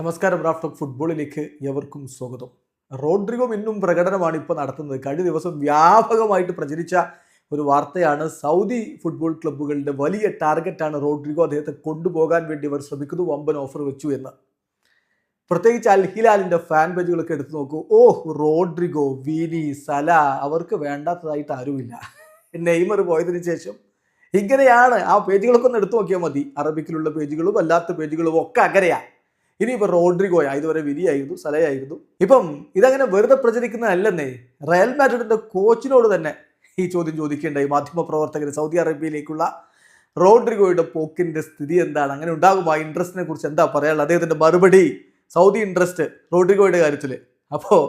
നമസ്കാരം raft of ഫുട്ബോളിലേക്ക് എവർക്കും സ്വാഗതം. റോഡ്രിഗോ ഇന്നും പ്രകടനമാണ് ഇപ്പോൾ നടത്തുന്നത്. കഴിഞ്ഞ ദിവസം വ്യാപകമായിട്ട് പ്രചരിച്ച ഒരു വാർത്തയാണ് സൗദി ഫുട്ബോൾ ക്ലബ്ബുകളുടെ വലിയ ടാർഗറ്റാണ് റോഡ്രിഗോ അദ്ദേഹത്തെ കൊണ്ടുപോകാൻ വേണ്ടി അവർ ശ്രമിക്കുന്നു വമ്പൻ ഓഫർ വെച്ചു എന്ന്. പ്രത്യേകിച്ച് അൽ ഹിലാലിന്റെ ഫാൻ പേജുകളൊക്കെ എടുത്തു നോക്കൂ. ഓ റോഡ്രിഗോ വിനി സല അവർക്ക് വേണ്ടാത്തതായിട്ട് ആരുമില്ല. നെയ്മർ പോയതിന് ശേഷം ഇങ്ങനെയാണ് ആ പേജുകളൊക്കെ ഒന്ന് എടുത്തു നോക്കിയാൽ മതി. അറബിക്കിലുള്ള പേജുകളും അല്ലാത്ത പേജുകളും ഒക്കെ അങ്ങനെയാ. ഇനിയിപ്പോൾ റോഡ്രിഗോയാ ഇതുവരെ വിരിയായിരുന്നു സലയായിരുന്നു. ഇപ്പം ഇതങ്ങനെ വെറുതെ പ്രചരിക്കുന്നതല്ലെന്നേ റയൽ മാഡ്രിഡിന്റെ കോച്ചിനോട് തന്നെ ഈ ചോദ്യം ചോദിക്കേണ്ട മാധ്യമ പ്രവർത്തകർ സൗദി അറേബ്യയിലേക്കുള്ള റോഡ്രിഗോയുടെ പോക്കിന്റെ സ്ഥിതി എന്താണ്? അങ്ങനെ ഉണ്ടാകും ആ ഇൻട്രസ്റ്റിനെ കുറിച്ച് എന്താ പറയാനുള്ളത്? അദ്ദേഹത്തിന്റെ മറുപടി സൗദി ഇൻട്രസ്റ്റ് റോഡ്രിഗോയുടെ കാര്യത്തിൽ അപ്പോൾ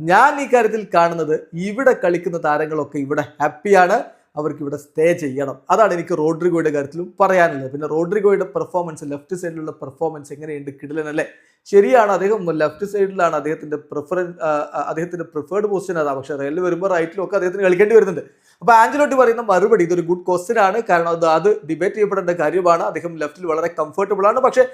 ഞാൻ ഈ കാര്യത്തിൽ കാണുന്നത് ഇവിടെ കളിക്കുന്ന താരങ്ങളൊക്കെ ഇവിടെ ഹാപ്പിയാണ്. അവർക്ക് ഇവിടെ സ്റ്റേ ചെയ്യണം. അതാണ് എനിക്ക് റോഡ്രിഗോയുടെ കാര്യത്തിലും പറയാനുള്ളത്. പിന്നെ റോഡ്രിഗോയുടെ പെർഫോമൻസ് ലെഫ്റ്റ് സൈഡിലുള്ള പെർഫോമൻസ് എങ്ങനെയുണ്ട് കിടിലനല്ലേ ശരിയാണ് അദ്ദേഹം ലെഫ്റ്റ് സൈഡിലാണ് അദ്ദേഹത്തിന്റെ പ്രിഫറൻ അദ്ദേഹത്തിന്റെ പ്രിഫേർഡ് പൊസിഷൻ അതാ. പക്ഷേ റയലിൽ വരുമ്പോൾ റൈറ്റിലും ഒക്കെ അദ്ദേഹത്തിന് കളിക്കേണ്ടി വരുന്നുണ്ട്. അപ്പോൾ ആഞ്ചലോട്ടി പറയുന്ന മറുപടി ഇതൊരു ഗുഡ് ക്വസ്റ്റ്യൻ ആണ്. കാരണം അത് അത് ഡിബേറ്റ് ചെയ്യപ്പെടേണ്ട കാര്യമാണ്. അദ്ദേഹം ലെഫ്റ്റിൽ വളരെ കംഫർട്ടബിൾ ആണ്. പക്ഷേ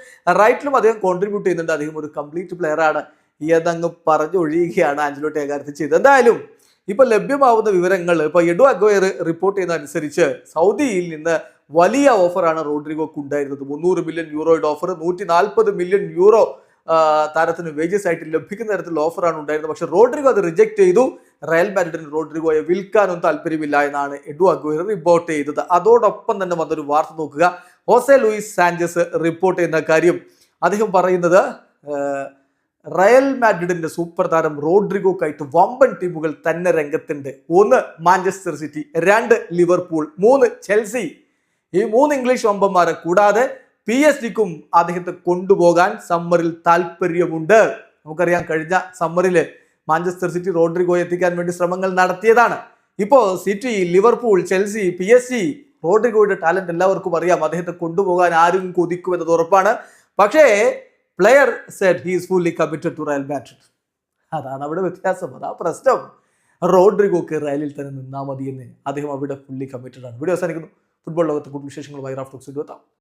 റൈറ്റിലും അദ്ദേഹം കോൺട്രിബ്യൂട്ട് ചെയ്യുന്നുണ്ട്. അദ്ദേഹം ഒരു കംപ്ലീറ്റ് പ്ലെയർ ആണ്. ഏതങ്ങ് പറഞ്ഞൊഴിയുകയാണ് ആഞ്ചലോട്ടി ആ കാര്യത്തിൽ ചെയ്തത്. എന്തായാലും ഇപ്പൊ ലഭ്യമാവുന്ന വിവരങ്ങൾ ഇപ്പൊ എഡു അഗ്വയർ റിപ്പോർട്ട് ചെയ്യുന്ന അനുസരിച്ച് സൗദിയിൽ നിന്ന് വലിയ ഓഫറാണ് റോഡ്രിഗോക്ക് ഉണ്ടായിരുന്നത്. മുന്നൂറ് മില്യൺ യൂറോയുടെ ഓഫർ നൂറ്റി നാൽപ്പത് മില്യൺ യൂറോ താരത്തിന് വേജസ് ആയിട്ട് ലഭിക്കുന്ന തരത്തിലുള്ള ഓഫറാണ് ഉണ്ടായിരുന്നത്. പക്ഷെ റോഡ്രിഗോ അത് റിജക്ട് ചെയ്തു. റയൽ മാഡ്രിഡിന് റോഡ്രിഗോയെ വിൽക്കാനൊന്നും താല്പര്യമില്ല എന്നാണ് എഡു അഗ്വയർ റിപ്പോർട്ട് ചെയ്തത്. അതോടൊപ്പം തന്നെ വന്നൊരു വാർത്ത നോക്കുക. ഹോസെ ലൂയിസ് സാഞ്ചസ് റിപ്പോർട്ട് ചെയ്യുന്ന കാര്യം അദ്ദേഹം പറയുന്നത് റയൽ മാഡ്രിഡിന്റെ സൂപ്പർ താരം റോഡ്രിഗോക്കായിട്ട് വമ്പൻ ടീമുകൾ തന്നെ രംഗത്തുണ്ട്. ഒന്ന് മാഞ്ചസ്റ്റർ സിറ്റി രണ്ട് ലിവർപൂൾ മൂന്ന് ചെൽസി. ഈ മൂന്ന് ഇംഗ്ലീഷ് വമ്പന്മാരെ കൂടാതെ പി എസ് ഡിക്കും അദ്ദേഹത്തെ കൊണ്ടുപോകാൻ സമ്മറിൽ താല്പര്യമുണ്ട് നമുക്കറിയാം കഴിഞ്ഞ സമ്മറിൽ മാഞ്ചസ്റ്റർ സിറ്റി റോഡ്രിഗോ എത്തിക്കാൻ വേണ്ടി ശ്രമങ്ങൾ നടത്തിയതാണ്. ഇപ്പോ City Liverpool Chelsea P S G റോഡ്രിഗോയുടെ talent എല്ലാവർക്കും അറിയാം. അദ്ദേഹത്തെ കൊണ്ടുപോകാൻ ആരും കൊതിക്കുമെന്നത് ഉറപ്പാണ്. പക്ഷേ player said he's fully committed to Real Madrid അതാണ് അവിടെ വ്യത്യാസം. അതാ പ്രശ്നം. റോഡ്രിഗോക്ക് റയലിൽ തന്നെ നിന്നാൽ മതി എന്ന് അദ്ദേഹം അവിടെ ഫുള്ളി കമ്മിറ്റഡ് ആണ്. വീഡിയോ അവസാനിക്കുന്നു. ഫുട്ബോൾ ലോകത്തെ കൂടുതൽ വിശേഷങ്ങളുമായി ടോക്സ് എത്താം.